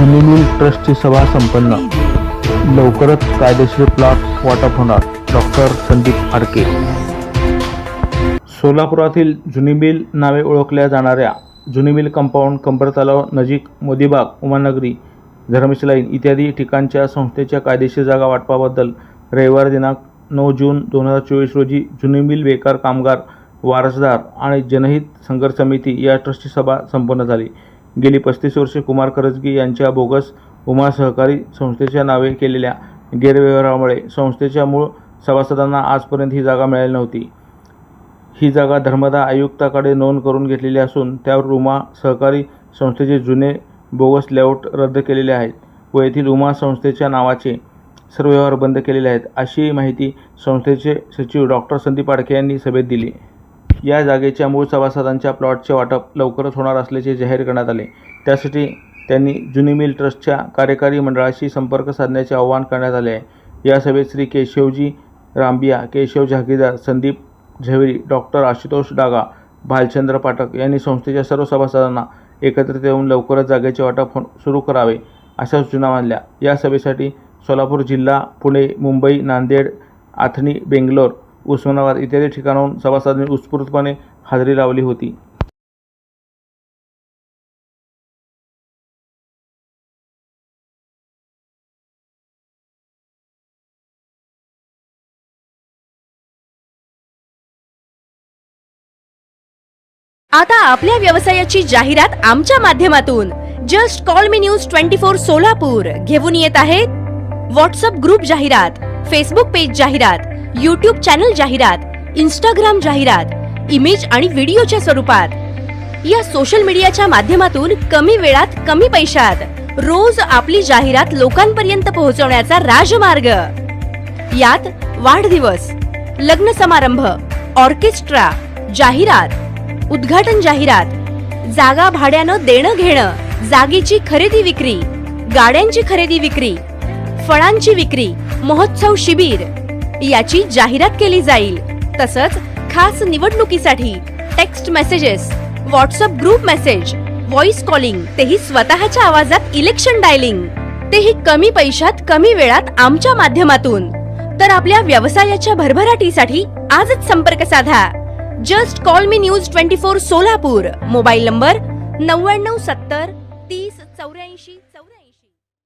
ट्रस्टची सभा संपन्न. लवकरच कायदेशीर प्लॉट वाटप होणार. डॉक्टर संदीप आडके सोलापुरातील जुनी मिल नावे ओळखल्या जाणाऱ्या जुनी मिल कंपाऊंड कंबर तलाव नजीक मोदीबाग उमानगरी धर्मेश लाईन इत्यादी ठिकाणच्या संस्थेच्या कायदेशीर जागा वाटपाबद्दल रविवार दिनांक नऊ जून दोन हजार चोवीस रोजी जुनी मिल बेकार कामगार वारसदार आणि जनहित संघर्ष समिती या ट्रस्टची सभा संपन्न झाली. गेली पस्तीस वर्षे कुमार करजगी यांच्या बोगस उमा सहकारी संस्थेच्या नावे केलेल्या गैरव्यवहारामुळे संस्थेच्या मूळ सभासदांना आजपर्यंत ही जागा मिळाली नव्हती. ही जागा धर्मदा आयुक्ताकडे नोंद करून घेतलेली असून त्यावर उमा सहकारी संस्थेचे जुने बोगस लेआउट रद्द केलेले आहेत व येथील उमा संस्थेच्या नावाचे सर्व व्यवहार बंद केलेले आहेत अशी माहिती संस्थेचे सचिव डॉक्टर संदीप आडके यांनी सभेत दिली. या जागेच्या मूळ सभासदांच्या प्लॉटचे वाटप लवकरच होणार असल्याचे जाहीर करण्यात आले. त्यासाठी त्यांनी जुनी मिल ट्रस्टच्या कार्यकारी मंडळाशी संपर्क साधण्याचे आवाहन करण्यात आले आहे. या सभेत श्री केशवजी रांबिया केशव जहागीरदार संदीप झवेरी डॉक्टर आशुतोष डागा भालचंद्र पाठक यांनी संस्थेच्या सर्व सभासदांना एकत्रित येऊन लवकरच जागेचे वाटप सुरू करावे अशा सूचना मानल्या या सभेसाठी सोलापूर जिल्हा पुणे मुंबई नांदेड आथणी बेंगलोर उस्मानाबाद इत्यादी ठिकाणाहून सभासदांनी उत्स्फूर्तपणे हजेरी लावली होती. आता आपल्या व्यवसायाची जाहिरात आमच्या माध्यमातून. Just call me news twenty four Solapur. घेऊन येत आहेत व्हॉट्सअप ग्रुप जाहिरात फेसबुक पेज जाहिरात यूट्यूब चॅनल जाहिरात इंस्टाग्राम जाहिरात इमेज आणि व्हिडिओच्या स्वरूपात. या सोशल मीडियाच्या माध्यमातून कमी वेळात कमी पैशात रोज आपली जाहिरात लोकांपर्यंत पोहोचवण्याचा राजमार्ग. यात वाढदिवस लग्न समारंभ ऑर्केस्ट्रा जाहिरात उद्घाटन जाहिरात जागा भाड्यानं देणं घेणं जागेची खरेदी विक्री गाड्यांची खरेदी विक्री फळांची विक्री महोत्सव शिबिर याची जाहिरात केली जाईल. तसंच खास निवडणुकीसाठी text messages WhatsApp group message voice calling तेही स्वतःच्या आवाजात इलेक्शन डायलिंग तेही कमी पैशात कमी वेळात आमच्या माध्यमातून. तर आपल्या व्यवसायाच्या भरभराटीसाठी आजच संपर्क साधा. Just call me news twenty four Solapur. Mobile number नव्याण्णव सत्तर तीस चौऱ्याऐंशी चौऱ्याऐंशी